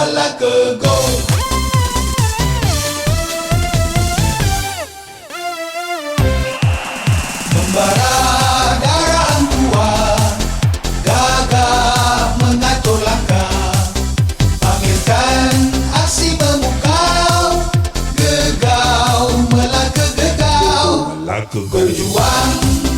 balaka go. Membara darah tua, gagah mengatur langkah, panggilkan aksi memukau, gegau melaka gegau, berjuang. Go.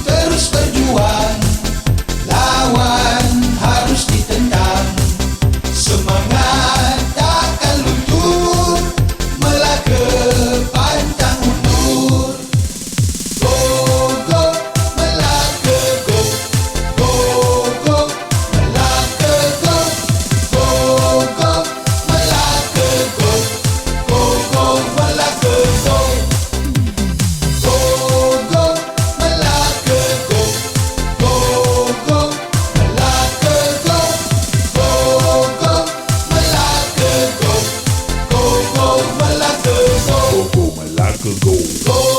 like a.